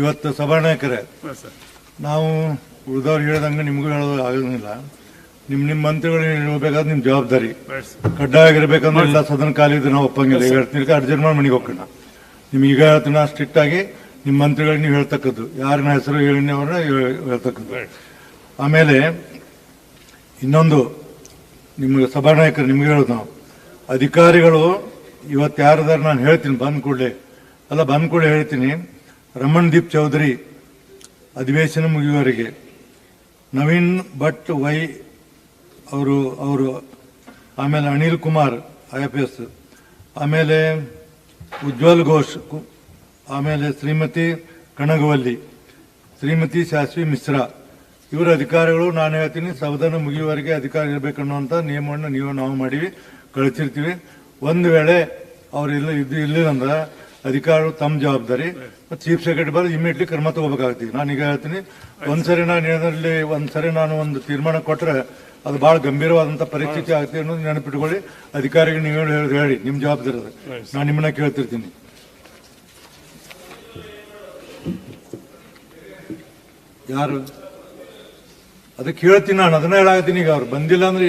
ಇವತ್ತು ಸಭಾನಾಯಕರೇ ನಾವು ಉಳಿದವ್ರು ಹೇಳ್ದಂಗೆ ನಿಮಗೂ ಹೇಳೋದು ಆಗೋದಿಲ್ಲ. ನಿಮ್ಮ ನಿಮ್ಮ ಮಂತ್ರಿಗಳು ಹೇಳ್ಬೇಕಾದ್ರೆ ನಿಮ್ಮ ಜವಾಬ್ದಾರಿ. ಕಡ್ಡಾಯ ಆಗಿರ್ಬೇಕಂದ್ರೆ ಇಲ್ಲ ಸದನ ಖಾಲಿ ನಾವು ಒಪ್ಪಂಗಿಲ್ಲ. ಈಗ ಹೇಳ್ತೀನಿ. ಅರ್ಜೆಂಟ್ ಮಾಡಿ ಮನೆಗೆ ಹೋಗೋಣ ನಿಮ್ಗೆ ಈಗ ಹೇಳ್ತೀನಿ ಸ್ಟ್ರಿಕ್ಟ್ ಆಗಿ ನಿಮ್ಮ ಮಂತ್ರಿಗಳು ನೀವು ಹೇಳ್ತಕ್ಕದ್ದು. ಯಾರನ್ನ ಹೆಸರು ಹೇಳಿನವ್ರನ್ನ ಹೇಳ್ತಕ್ಕದ್ದು. ರೈಟ್ ಆಮೇಲೆ ಇನ್ನೊಂದು ನಿಮ್ಗೆ ಸಭಾನಾಯಕರು ನಿಮ್ಗೆ ಹೇಳೋದು ನಾವು. ಅಧಿಕಾರಿಗಳು ಇವತ್ತು ಯಾರದಾರ ನಾನು ಹೇಳ್ತೀನಿ ಬಂದ ಕೂಡಲೇ ಅಲ್ಲ ಬಂದ ಕೂಡಲೇ ಹೇಳ್ತೀನಿ. ರಮಣ್ ದೀಪ್ ಚೌಧರಿ ಅಧಿವೇಶನ ಮುಗಿಯುವವರೆಗೆ. ನವೀನ್ ಭಟ್ ವೈ ಅವರು ಅವರು, ಆಮೇಲೆ Anil Kumar, I F S. ಆಮೇಲೆ ಉಜ್ವಲ್ ಘೋಷ್ ಆಮೇಲೆ ಶ್ರೀಮತಿ ಕಣಗವಲ್ಲಿ, ಶ್ರೀಮತಿ ಶಾಸ್ವಿ ಮಿಶ್ರಾ. ಇವರ ಅಧಿಕಾರಿಗಳು ನಾನು ಹೇಳ್ತೀನಿ ಸದನ ಮುಗಿಯುವವರೆಗೆ ಅಧಿಕಾರ ಇರಬೇಕನ್ನುವಂಥ ನಿಯಮವನ್ನು ನೀವು ನಾವು ಮಾಡಿವಿ, ಕಳಿಸಿರ್ತೀವಿ. ಒಂದು ವೇಳೆ ಅವರೆಲ್ಲ ಇದು ಇಲ್ಲಿಲ್ಲ ಅಂದ್ರೆ ಅಧಿಕಾರಿಗಳು ತಮ್ಮ ಜವಾಬ್ದಾರಿ ಮತ್ತು ಚೀಫ್ ಸೆಕ್ರೆಟರಿ ಬಂದು ಇಮಿಡಿಯೇಟ್ಲಿ ಕ್ರಮ ತಗೋಬೇಕಾಗ್ತದೆ. ನಾನೀಗ ಹೇಳ್ತೀನಿ ಒಂದ್ಸರಿ ನಾನು ಏನಾದ್ರಲ್ಲಿ ಒಂದ್ಸರಿ ನಾನು ಒಂದು ತೀರ್ಮಾನ ಕೊಟ್ಟರೆ ಅದು ಬಹಳ ಗಂಭೀರವಾದಂತಹ ಪರಿಸ್ಥಿತಿ ಆಗ್ತದೆ ಅನ್ನೋದು ನೆನಪಿಟ್ಕೊಳ್ಳಿ. ಅಧಿಕಾರಿಗೆ ನೀವು ಹೇಳಿ ಹೇಳಿ ನಿಮ್ಮ ಜವಾಬ್ದಾರಿ ಅದು. ನಾನು ನಿಮ್ಮನ್ನ ಕೇಳ್ತಿರ್ತೀನಿ. ಯಾರು? ಅದಕ್ಕೆ ಹೇಳ್ತೀನಿ ನಾನು ಅದನ್ನ ಹೇಳಾಗ್ತೀನಿ ಈಗ ಅವ್ರು. ಬಂದಿಲ್ಲ ಅಂದ್ರೆ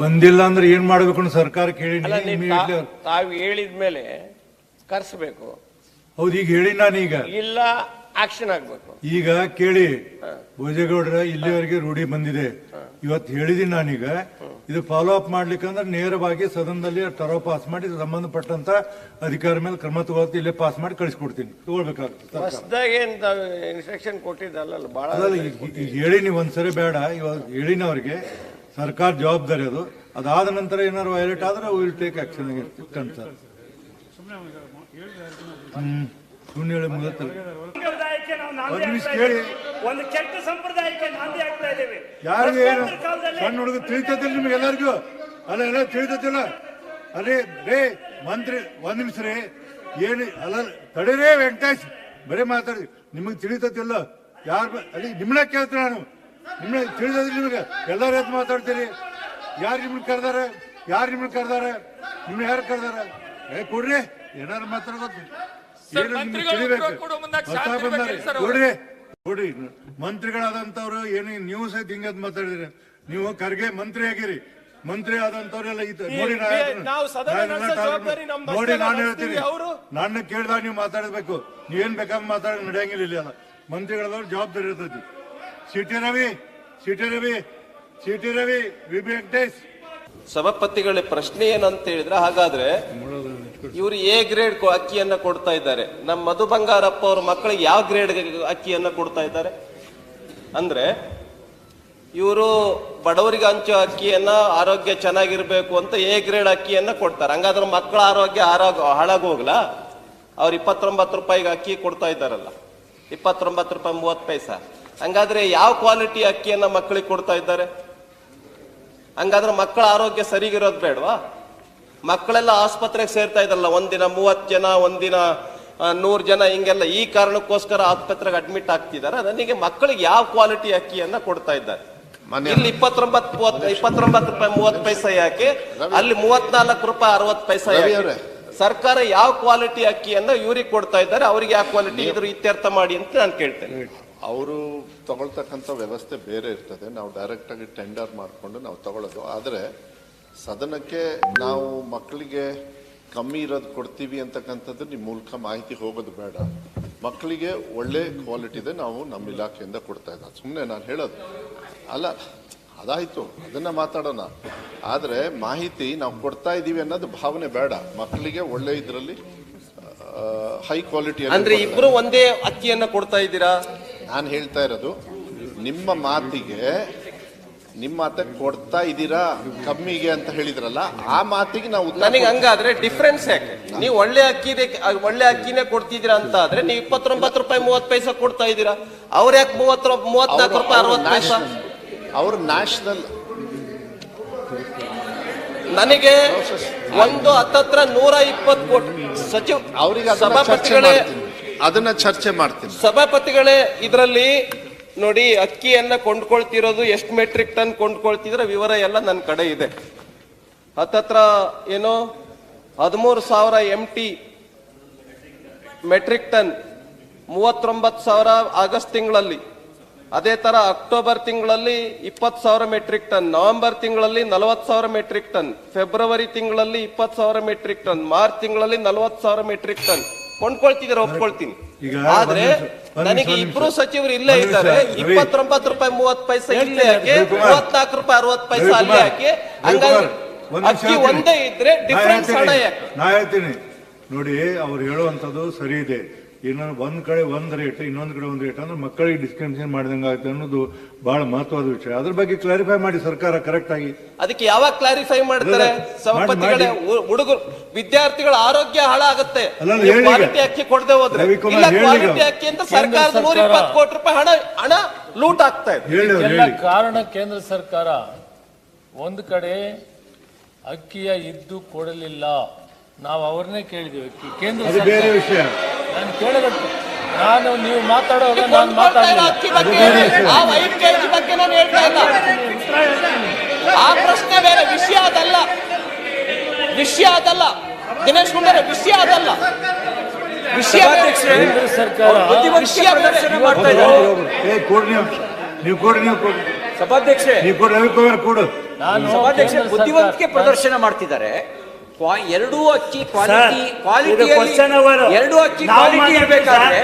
ಬಂದಿಲ್ಲ ಅಂದ್ರೆ ಏನ್ ಮಾಡ್ಬೇಕು ಸರ್ಕಾರ ಕೇಳಿ ತಾವು ಹೇಳಿದ್ಮೇಲೆ immediately ಕರ್ಸ್ಬೇಕು. ಹೌದು ಈಗ ಹೇಳಿ ನಾನೀಗ ಈಗ. ಇಲ್ಲ ಆಕ್ಷನ್ ಆಗ್ಬೇಕು. ಈಗ ಕೇಳಿ ಭೋಜೇಗೌಡ್ರ ಇಲ್ಲಿವರೆಗೆ ರೂಢಿ ಬಂದಿದೆ. ಇವತ್ತು ಹೇಳಿದೀನಿ ನಾನೀಗ. ಇದು ಫಾಲೋ ಅಪ್ ಮಾಡ್ಲಿಕ್ಕಂದ್ರೆ ನೇರವಾಗಿ ಸದನದಲ್ಲಿ ಟರೋ ಪಾಸ್ ಮಾಡಿ ಸಂಬಂಧಪಟ್ಟಂತ ಅಧಿಕಾರ ಮೇಲೆ ಕ್ರಮ ತಗೋತಿ ಇಲ್ಲೇ ಪಾಸ್ ಮಾಡಿ ಕಳಿಸ್ಕೊಡ್ತೀನಿ. ತಗೊಳ್ಬೇಕಾಗ್ತದೆ. ಹೊಸದಾಗಿ ಇನ್ಸ್ಟ್ರಕ್ಷನ್ ಕೊಟ್ಟಿದ್ದಲ್ಲ ಬಹಳ ಈಗ ಈಗ ಹೇಳಿನಿ ಒಂದ್ಸರಿ ಬೇಡ ಇವಾಗ ಹೇಳಿನ ಅವ್ರಿಗೆ ಸರ್ಕಾರ ಜವಾಬ್ದಾರಿ ಅದು. ಅದಾದ ನಂತರ ಏನಾದ್ರು ವೈಲೇಟ್ ಆದ್ರೆ ವಿಲ್ ಟೇಕ್ ಆಕ್ಷನ್ ಸರ್ ಕೇಳಿ. ಒಂದು ಕೆಟ್ಟ ಸಂಪ್ರದಾಯಕ್ಕೆ ನಾಂದಿ ಆಗ್ತಾ ಇದ್ದೇವೆ. ಯಾರಿಗೆ ಏನು? ಸಣ್ಣ ಹುಡುಗ ತಿಳಿತದಿಲ್ಲ ನಿಮ್ಗೆ ಎಲ್ಲರಿಗೂ? ಅಲ್ಲ ಎಲ್ಲ ತಿಳಿತದಿಲ್ಲ ಅದೇ ರೇ ಮಂತ್ರಿ ಒಂದ್ ನಿಮಿಷ ರೀ. ಏನು ಅಲ್ಲ ತಡೀರೇ ವೆಂಕಟೇಶ್ ಬರೀ ಮಾತಾಡಿ. ನಿಮಗೆ ತಿಳಿತದಿಲ್ಲ ಯಾರು ಅಲ್ಲಿ ನಿಮ್ಮನ್ನ ಕೇಳ್ತೀನಿ ನಾನು. ನಿಮ್ಮನ್ನ ತಿಳಿದಿಲ್ಲ ನಿಮಗೆ. ಎಲ್ಲರೂ ಎದ್ದು ಮಾತಾಡ್ತೀರಿ. ಯಾರು ನಿಮ್ಮನ್ನ ಕರೆದಾರೆ? ಯಾರು ನಿಮ್ಮನ್ನ ಕರೆದಾರೆ? ನಿಮ್ಮನ್ನ ಯಾರು ಕರೆದಾರ? ಏ ಕೊಡ್ರಿ. ಏನಾರು ಮಾತ್ರ ಗೊತ್ತು? ಕೊಡ್ರಿ. ಕೊಡಿ ಮಂತ್ರಿಗಳಾದಂತವ್ರು ಏನು ನ್ಯೂಸ್ ಐತಿ ಹಿಂಗದ್ ಮಾತಾಡಿದ್ರಿ. ನೀವು ಖರ್ಗೆ ಮಂತ್ರಿ ಆಗಿರಿ. ಮಂತ್ರಿ ಆದಂತವ್ರೆಲ್ಲ ಇದ್- ನೋಡಿ ನೋಡಿ ನಾನು ನಾವು ಹೇಳ್ತೀನಿ? ನನ್ನ ಕೇಳಿದಾಗ ನೀವು ಮಾತಾಡಬೇಕು. ನೀವೇನ್ ಬೇಕಾದ್ರೆ ಮಾತಾಡ ನಡೆಯಂಗಿಲ್ಲ ಇಲ್ಲ ಅಲ್ಲ ಮಂತ್ರಿಗಳದವ್ರು ಜವಾಬ್ದಾರಿ ಇರ್ತೈತಿ. C T Ravi C T Ravi C T Ravi V B Venkatesh ಸಭಾಪತಿಗಳ ಪ್ರಶ್ನೆ ಏನಂತ ಹೇಳಿದ್ರೆ ಹಾಗಾದ್ರೆ ಇವರು ಎ ಗ್ರೇಡ್ ಅಕ್ಕಿಯನ್ನ ಕೊಡ್ತಾ ಇದ್ದಾರೆ. ನಮ್ಮ ಮಧು ಬಂಗಾರಪ್ಪ ಅವ್ರ ಮಕ್ಕಳಿಗೆ ಯಾವ ಗ್ರೇಡ್ ಅಕ್ಕಿಯನ್ನ ಕೊಡ್ತಾ ಇದ್ದಾರೆ? ಅಂದ್ರೆ ಇವರು ಬಡವರಿಗೆ ಹಂಚೋ ಅಕ್ಕಿಯನ್ನ ಆರೋಗ್ಯ ಚೆನ್ನಾಗಿರ್ಬೇಕು ಅಂತ ಎ ಗ್ರೇಡ್ ಅಕ್ಕಿಯನ್ನ ಕೊಡ್ತಾರೆ. ಹಂಗಾದ್ರೆ ಮಕ್ಕಳ ಆರೋಗ್ಯ ಆರೋಗ್ಯ ಹಾಳಾಗೋಗ್ಲಾ ಅವ್ರು ಇಪ್ಪತ್ತೊಂಬತ್ತು ರೂಪಾಯಿಗೆ ಅಕ್ಕಿ ಕೊಡ್ತಾ ಇದ್ದಾರಲ್ಲ. ಇಪ್ಪತ್ತೊಂಬತ್ತು ರೂಪಾಯಿ ಮೂವತ್ತು ಪೈಸ. ಹಂಗಾದ್ರೆ ಯಾವ ಕ್ವಾಲಿಟಿ ಅಕ್ಕಿಯನ್ನ ಮಕ್ಕಳಿಗೆ ಕೊಡ್ತಾ ಇದ್ದಾರೆ? ಹಂಗಾದ್ರೆ ಮಕ್ಕಳ ಆರೋಗ್ಯ ಸರಿಗಿರೋದು ಬೇಡವಾ? ಮಕ್ಕಳೆಲ್ಲ ಆಸ್ಪತ್ರೆಗೆ ಸೇರ್ತಾ ಇದ್ರಲ್ಲ ಒಂದಿನ ಮೂವತ್ತು ಜನ ಒಂದಿನ ನೂರ್ ಜನ ಹಿಂಗೆಲ್ಲ ಈ ಕಾರಣಕ್ಕೋಸ್ಕರ ಆಸ್ಪತ್ರೆಗೆ ಅಡ್ಮಿಟ್ ಆಗ್ತಿದ್ದಾರೆ. ನನಗೆ ಮಕ್ಕಳಿಗೆ ಯಾವ ಕ್ವಾಲಿಟಿ ಅಕ್ಕಿಯನ್ನ ಕೊಡ್ತಾ ಇದ್ದಾರೆ? ಇಲ್ಲಿ ಇಪ್ಪತ್ತೊಂಬತ್ತು ಇಪ್ಪತ್ತೊಂಬತ್ತು ರೂಪಾಯಿ ಮೂವತ್ತು ಪೈಸೆ ಯಾಕೆ? ಅಲ್ಲಿ ಮೂವತ್ನಾಲ್ಕು ರೂಪಾಯಿ ಅರವತ್ತು ಪೈಸೆ ಯಾಕೆ? ಸರ್ಕಾರ ಯಾವ ಕ್ವಾಲಿಟಿ ಅಕ್ಕಿಯನ್ನ ಇವ್ರಿಗೆ ಕೊಡ್ತಾ ಇದ್ದಾರೆ? ಅವ್ರಿಗೆ ಯಾವ ಕ್ವಾಲಿಟಿ ಇದ್ರ ಇತ್ಯರ್ಥ ಮಾಡಿ ಅಂತ ನಾನು ಕೇಳ್ತೇನೆ. ಅವರು ತಗೊಳ್ತಕ್ಕಂಥ ವ್ಯವಸ್ಥೆ ಬೇರೆ ಇರ್ತದೆ. ನಾವು ಡೈರೆಕ್ಟ್ ಆಗಿ ಟೆಂಡರ್ ಮಾಡಿಕೊಂಡು ನಾವು ತಗೊಳ್ಳೋದು. ಆದರೆ ಸದನಕ್ಕೆ ನಾವು ಮಕ್ಕಳಿಗೆ ಕಮ್ಮಿ ಇರೋದು ಕೊಡ್ತೀವಿ ಅಂತಕ್ಕಂಥದ್ದು ನಿಮ್ಮ ಮೂಲಕ ಮಾಹಿತಿ ಹೋಗೋದು ಬೇಡ. ಮಕ್ಕಳಿಗೆ ಒಳ್ಳೆ ಕ್ವಾಲಿಟಿದೆ ನಾವು ನಮ್ಮ ಇಲಾಖೆಯಿಂದ ಕೊಡ್ತಾ ಇದ್ದಾರೆ ಸುಮ್ಮನೆ ನಾನು ಹೇಳೋದು. ಅಲ್ಲ ಅದಾಯಿತು ಅದನ್ನು ಮಾತಾಡೋಣ. ಆದರೆ ಮಾಹಿತಿ ನಾವು ಕೊಡ್ತಾ ಇದ್ದೀವಿ ಅನ್ನೋದು ಭಾವನೆ ಬೇಡ. ಮಕ್ಕಳಿಗೆ ಒಳ್ಳೆ ಇದರಲ್ಲಿ ಹೈ ಕ್ವಾಲಿಟಿ ಅಂದ್ರೆ ಇಬ್ರು ಒಂದೇ ಅಕ್ಕಿಯನ್ನು ಕೊಡ್ತಾ ಇದ್ದೀರಾ? ನಾನು ಹೇಳ್ತಾ ಇರೋದು ನಿಮ್ಮ ಮಾತಿಗೆ ನಿಮ್ಮ ಮಾತ ಕೊಡ್ತಾ ಇದ್ದೀರಾ? ಕಮ್ಮಿಗೆ ಅಂತ ಹೇಳಿದ್ರಲ್ಲ ಆ ಮಾತಿಗೆ ನಾವು ನನಗೆ ಹಂಗಾದ್ರೆ ಡಿಫ್ರೆನ್ಸ್ ಯಾಕೆ? ನೀವು ಒಳ್ಳೆ ಅಕ್ಕಿದೆ ಒಳ್ಳೆ ಅಕ್ಕಿನೇ ಕೊಡ್ತಿದ್ದೀರಾ ಅಂತ ಆದ್ರೆ ನೀವು ಇಪ್ಪತ್ತೊಂಬತ್ತು ರೂಪಾಯಿ ಮೂವತ್ತು ಪೈಸಾ ಕೊಡ್ತಾ ಇದ್ದೀರಾ. ಅವ್ರ ಯಾಕೆ ಮೂವತ್ತು ಮೂವತ್ನಾಲ್ಕು ರೂಪಾಯಿ ಅರವತ್ತು ಪೈಸಾ? ಅವರು ನ್ಯಾಷನಲ್ ನನಗೆ ಒಂದು ಹತ್ತತ್ರ ನೂರ ಇಪ್ಪತ್ತು ಕೋಟಿ ಸಚಿವ ಅವರಿಗೆ ಸಭಾಪತಿಗಳೇ ಅದನ್ನ ಚರ್ಚೆ ಮಾಡ್ತೀನಿ. ಸಭಾಪತಿಗಳೇ ಇದರಲ್ಲಿ ನೋಡಿ, ಅಕ್ಕಿಯನ್ನ ಕೊಂಡ್ಕೊಳ್ತಿರೋದು ಎಷ್ಟು ಮೆಟ್ರಿಕ್ ಟನ್ ಕೊಂಡ್ಕೊಳ್ತಿದ್ರೆ ವಿವರ ಎಲ್ಲ ನನ್ನ ಕಡೆ ಇದೆ. ಹತ್ತತ್ರ ಏನು? ಹದಿಮೂರು ಸಾವಿರ ಎಂ ಟಿ ಮೆಟ್ರಿಕ್ ಟನ್ ಮೂವತ್ತೊಂಬತ್ತು ಸಾವಿರ ಆಗಸ್ಟ್ ತಿಂಗಳಲ್ಲಿ. ಅದೇ ತರ ಅಕ್ಟೋಬರ್ ತಿಂಗಳಲ್ಲಿ ಇಪ್ಪತ್ತು ಸಾವಿರ ಮೆಟ್ರಿಕ್ ಟನ್ ನವೆಂಬರ್ ತಿಂಗಳಲ್ಲಿ ನಲವತ್ತು ಸಾವಿರ ಮೆಟ್ರಿಕ್ ಟನ್ ಫೆಬ್ರವರಿ ತಿಂಗಳಲ್ಲಿ ಇಪ್ಪತ್ತು ಸಾವಿರ ಮೆಟ್ರಿಕ್ ಟನ್ ಮಾರ್ಚ್ ತಿಂಗಳಲ್ಲಿ ನಲವತ್ತು ಸಾವಿರ ಮೆಟ್ರಿಕ್ ಟನ್ ಕೊಂಡ್ಕೊಳ್ತಿದ್ದೀರ ಒಪ್ಕೊಳ್ತೀನಿ. ಈಗ ಆದ್ರೆ ನನಗೆ ಇಬ್ರು ಸಚಿವರು ಇಲ್ಲೇ ಇದ್ದಾರೆ. ಇಪ್ಪತ್ತೊಂಬತ್ತು ರೂಪಾಯಿ ಮೂವತ್ತು ಪೈಸೆ ಇಲ್ಲೇ ಹಾಕಿ. ಮೂವತ್ನಾಲ್ಕು ರೂಪಾಯಿ ಅರವತ್ತು ಪೈಸೆ ಅಲ್ಲೇ ಹಾಕಿ ಹಂಗಾಗಿ ಒಂದ್ ಅಕ್ಕಿ ಒಂದೇ ಇದ್ರೆ ಡಿಫ್ರೆನ್ಸ್ ಹಣ ಹೇಳ್ತೀನಿ, ಯಾಕೆ? ನಾ ಹೇಳ್ತೀನಿ. ನೋಡಿ ಅವ್ರು ಹೇಳುವಂತದ್ದು ಸರಿ ಇದೆ. ಇನ್ನೊಂದು ಒಂದು ಕಡೆ ಒಂದು ರೇಟ್ ಇನ್ನೊಂದು ಕಡೆ ಒಂದು ರೇಟ್ ಅಂದ್ರೆ ಮಕ್ಕಳಿಗೆ ಡಿಸ್ಕ್ರಿಮಿನೇಷನ್ ಮಾಡಿದಂಗೆ ಆಗುತ್ತೆ ಅನ್ನೋದು ಬಹಳ ಮಹತ್ವದ ವಿಷಯ. ಅದ್ರ ಬಗ್ಗೆ ಕ್ಲಾರಿಫೈ ಮಾಡಿ ಸರ್ಕಾರ ಕರೆಕ್ಟ್ ಆಗಿ. ಅದಕ್ಕೆ ಯಾವಾಗ ಕ್ಲಾರಿಫೈ ಮಾಡ್ತಾರೆ? ಸಂಪತ್ತಿಗಳೇ ಸಭಾಪತಿಗಳೇ ಹುಡುಗರು ವಿದ್ಯಾರ್ಥಿಗಳ ಆರೋಗ್ಯ ಹಾಳಾಗುತ್ತೆ. ಕ್ವಾಲಿಟಿ ಅಕ್ಕಿ ಕೊಡದೆ ಹೋದ್ರೆ ಇಲ್ಲ ಕ್ವಾಲಿಟಿ ಅಕ್ಕಿ ಅಂತ ಸರ್ಕಾರದ ನೂರ ಇಪ್ಪತ್ತು ಕೋಟಿ ರೂಪಾಯಿ ಹಣ ಹಣ ಲೂಟ್ ಆಗ್ತಾ ಇದೆ. ಕಾರಣ ಕೇಂದ್ರ ಸರ್ಕಾರ ಒಂದು ಕಡೆ ಅಕ್ಕಿಯ ಇದ್ದು ಕೊಡಲಿಲ್ಲ. ನಾವು ಅವ್ರನ್ನೇ ಕೇಳಿದೀವಿ ಅಕ್ಕಿ. ಕೇಂದ್ರ ಅದು ಬೇರೆ ಸರ್ಕಾರ ವಿಷಯ. ನಾನು ಕೇಳೋದಕ್ಕೆ ನಾನು ನೀವು ಮಾತಾಡುವಾಗ ನಾನು ಬಗ್ಗೆ ಆ ಐದು ಬಗ್ಗೆ ನಾನು ಹೇಳ್ತಾ ಇಲ್ಲ ಆ ಪ್ರಶ್ನೆ ಬೇರೆ ವಿಷಯ ಅದಲ್ಲ. ವಿಷಯ ಅದಲ್ಲ. ದಿನೇಶ್ ಕುಮಾರ್ ವಿಷಯ ಅದಲ್ಲ. ವಿಷಯ ಸರ್ಕಾರ ವಿಷಯ ಇದ್ದಾರೆ. ನೀವು. ಕೊಡಿ ನೀವು ಕೊಡಿ ಸಭಾಧ್ಯಕ್ಷೆ ನೀವು ಕೊಡಿ ರವಿಕುಮಾರ್ ಕೊಡು. ನಾನು ಸಭಾಧ್ಯಕ್ಷ ಬುದ್ಧಿವಂತಿಕೆ ಪ್ರದರ್ಶನ ಮಾಡ್ತಿದ್ದಾರೆ. ಎರಡೂ ಅಕ್ಕಿ ಕ್ವಾಲಿಟಿ ಕ್ವಾಲಿಟಿ ಎರಡು ಅಕ್ಕಿ ಕ್ವಾಲಿಟಿ ಇರಬೇಕಾದ್ರೆ